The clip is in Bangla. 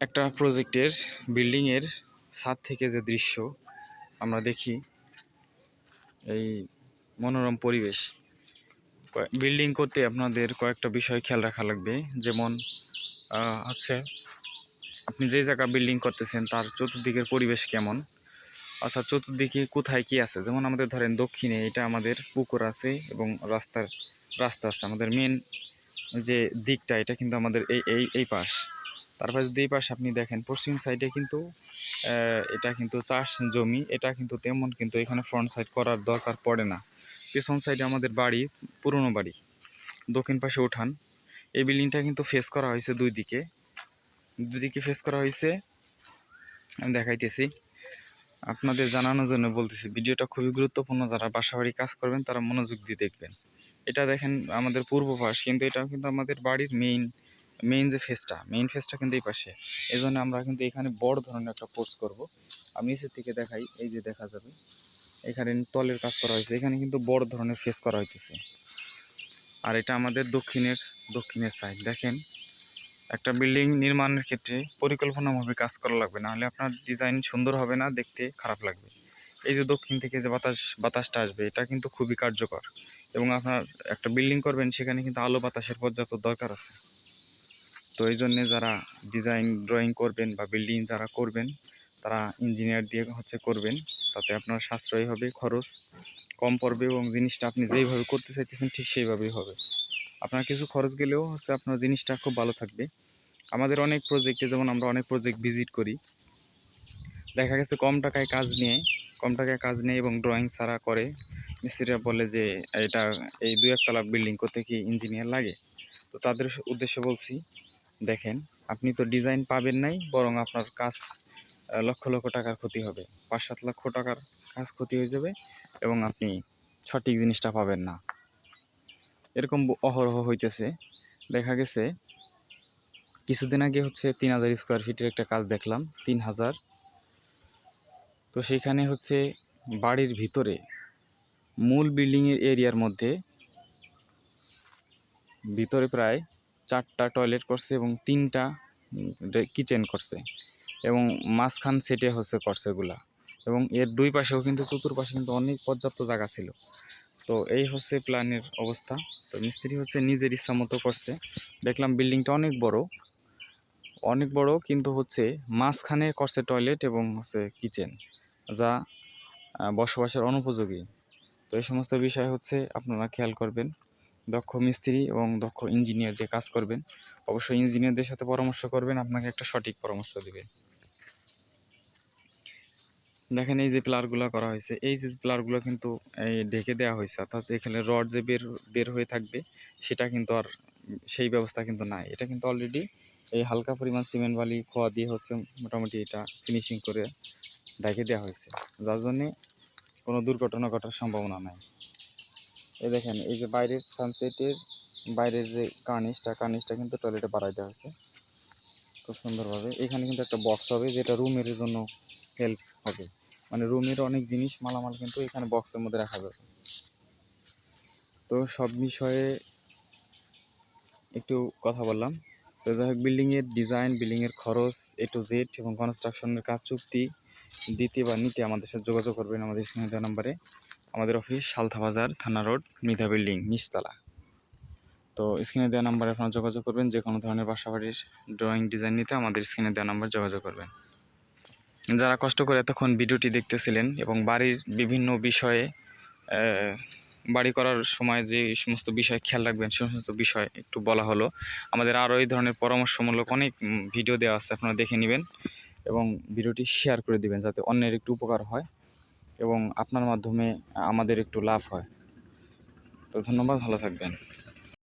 একটা প্রজেক্টের, বিল্ডিংয়ের ছাদ থেকে যে দৃশ্য আমরা দেখি, এই মনোরম পরিবেশ। বিল্ডিং করতে আপনাদের কয়েকটা বিষয় খেয়াল রাখা লাগবে। যেমন হচ্ছে, আপনি যে জায়গা বিল্ডিং করতেছেন, তার চতুর্দিকের পরিবেশ কেমন? অর্থাৎ চতুর্দিকে কোথায় কি আছে? যেমন আমাদের ধরেন দক্ষিণে এটা আমাদের পুকুর আছে এবং রাস্তার, রাস্তা আছে। আমাদের মেন যে দিকটা, এটা কিন্তু আমাদের এই এই এই পাশ। তারপরে যদি এই পাশে আপনি দেখেন, পশ্চিম সাইডে কিন্তু এটা কিন্তু চাষ জমি, এটা কিন্তু তেমন কিন্তু এখানে ফ্রন্ট সাইড করার দরকার পড়ে না। পেছন সাইডে আমাদের বাড়ি, পুরনো বাড়ি, দক্ষিণ পাশে উঠান। এই বিল্ডিংটা কিন্তু ফেস করা হয়েছে দুই দিকে। দুই দিকে ফেস করা হয়েছে, আমি দেখাইতেছি। আপনাদের জানানোর জন্য বলতেছি, ভিডিওটা খুবই গুরুত্বপূর্ণ। যারা বাসাবাড়ি কাজ করবেন, তারা মনোযোগ দিয়ে দেখবেন। এটা দেখেন আমাদের পূর্ব পাশ কিন্তু এটা কিন্তু আমাদের বাড়ির মেইন মেইন যে ফেসটা মেইন ফেসটা কিন্তু এই পাশে। এই জন্য আমরা কিন্তু এখানে বড় ধরনের একটা পোস্ট করব। আমি নিচের থেকে দেখাই, এই যে দেখা যাবে। এখানে তলের কাজ করা হয়েছে। এখানে কিন্তু বড় ধরনের ফেস করা হইতেছে। আর এটা আমাদের দক্ষিণের দক্ষিণের সাইড দেখেন, একটা বিল্ডিং নির্মাণের ক্ষেত্রে পরিকল্পনাভাবে কাজ করা লাগবে। না হলে আপনার ডিজাইন সুন্দর হবে না, দেখতে খারাপ লাগবে। এই যে দক্ষিণ থেকে যে বাতাস, বাতাসটা আসবে, এটা কিন্তু খুবই কার্যকর। এবং আপনার একটা বিল্ডিং করবেন, সেখানে কিন্তু আলো বাতাসের পর্যাপ্ত দরকার আছে। তো এই জন্যে যারা ডিজাইন ড্রয়িং করবেন বা বিল্ডিং যারা করবেন, তারা ইঞ্জিনিয়ার দিয়ে হচ্ছে করবেন। তাতে আপনার সাশ্রয় হবে, খরচ কম পড়বে এবং জিনিসটা আপনি যেইভাবে করতে চাইতেছেন ঠিক সেইভাবেই হবে। আপনার কিছু খরচ গেলেও হচ্ছে আপনার জিনিসটা খুব ভালো থাকবে। আমাদের অনেক প্রজেক্টে যেমন আমরা অনেক প্রজেক্ট ভিজিট করি। দেখা গেছে কম টাকায় কাজ নিয়ে, কম টাকায় কাজ নিয়ে এবং ড্রয়িং ছাড়া করে। মিস্ত্রিরা বলে যে, এটা এই দু একতলা বিল্ডিং করতে কি ইঞ্জিনিয়ার লাগে? তো তাদের উদ্দেশ্যে বলছি দেখেন, আপনি তো ডিজাইন পাবেন নাই, বরং আপনার কাজ লক্ষ লক্ষ টাকার ক্ষতি হবে। পাঁচ সাত লক্ষ টাকার কাজ ক্ষতি হয়ে যাবে এবং আপনি সঠিক জিনিসটা পাবেন না। এরকম অহরহ হইতেছে। দেখা গেছে, কিছুদিন আগে হচ্ছে তিন হাজার স্কোয়ার ফিটের একটা কাজ দেখলাম, তিন হাজার। তো সেখানে হচ্ছে বাড়ির ভিতরে, মূল বিল্ডিংয়ের এরিয়ার মধ্যে, ভিতরে প্রায় চারটা টয়লেট করছে এবং তিনটা কিচেন করছে। এবং মাঝখান সেটে হচ্ছে করছে এগুলা এবং এর দুই পাশেও কিন্তু চতুর্পাশে কিন্তু অনেক পর্যাপ্ত জায়গা ছিল। তো এই হচ্ছে প্ল্যানের অবস্থা। তো মিস্ত্রি হচ্ছে নিজের ইচ্ছা মতো করছে। দেখলাম বিল্ডিংটা অনেক বড়। অনেক বড় কিন্তু হচ্ছে মাঝখানে করছে টয়লেট এবং হচ্ছে কিচেন যা বসবাসের অনুপযোগী। তো এই সমস্ত বিষয় হচ্ছে আপনারা খেয়াল করবেন। দক্ষ মিস্ত্রি এবং দক্ষ ইঞ্জিনিয়ার দিয়ে কাজ করবেন। অবশ্যই ইঞ্জিনিয়ারদের সাথে পরামর্শ করবেন, আপনাকে একটা সঠিক পরামর্শ দেবে। দেখেন এই যে প্লারগুলো করা হয়েছে, এই যে প্লারগুলো কিন্তু, এই ঢেকে দেওয়া হয়েছে, অর্থাৎ এখানে রড যে বের বের হয়ে থাকবে, সেটা কিন্তু আর সেই ব্যবস্থা কিন্তু নাই। এটা কিন্তু অলরেডি এই হালকা পরিমাণ সিমেন্ট বালি, খোয়া দিয়ে হচ্ছে মোটামুটি এটা ফিনিশিং করে ঢেকে দেওয়া হয়েছে। যার জন্যে কোনো দুর্ঘটনা ঘটার সম্ভাবনা নাই। এই দেখেন, এই যে বাইরের সানসেটের বাইরের যে কার্নিশটা কার্নিশটা কিন্তু টয়লেটে বাড়াই দেওয়া হয়েছে। খুব সুন্দরভাবে। এখানে কিন্তু একটা বক্স হবে, যেটা রুমের জন্য হেল্প হবে। মানে রুমের অনেক জিনিস, মালামাল কিন্তু এখানে বক্সের মধ্যে রাখা যাবে। তো সব বিষয়ে একটু কথা বললাম। তো যাই হোক বিল্ডিংয়ের ডিজাইন বিল্ডিংয়ের খরচ এ টু জেড এবং কনস্ট্রাকশনের কাজ চুক্তি দিতে বা নিতে আমাদের সাথে যোগাযোগ করবেন আমাদের দেওয়া নম্বরে আমাদের অফিস সালথা বাজার, থানা রোড, মৃধা বিল্ডিং নিচতলা। তো স্ক্রিনে দেওয়া নাম্বারে আপনারা যোগাযোগ করবেন, যে কোনো ধরনের বাসাবাড়ির ড্রয়িং ডিজাইন নিতে আমাদের স্ক্রিনে দেওয়া নাম্বার যোগাযোগ করবেন। যারা কষ্ট করে এতক্ষণ ভিডিওটি দেখতেছিলেন এবং বাড়ির বিভিন্ন বিষয়ে বাড়ি করার সময় যে সমস্ত বিষয় খেয়াল রাখবেন, সে সমস্ত বিষয় একটু বলা হলো। আমাদের আরও এই ধরনের পরামর্শমূলক অনেক ভিডিও দেওয়া আছে, আপনারা দেখে নেবেন এবং ভিডিওটি শেয়ার করে দিবেন, যাতে অন্যের একটু উপকার হয়। এবং আপনার মাধ্যমে আমাদের একটু লাভ হয়। তো ধন্যবাদ ভালো থাকবেন।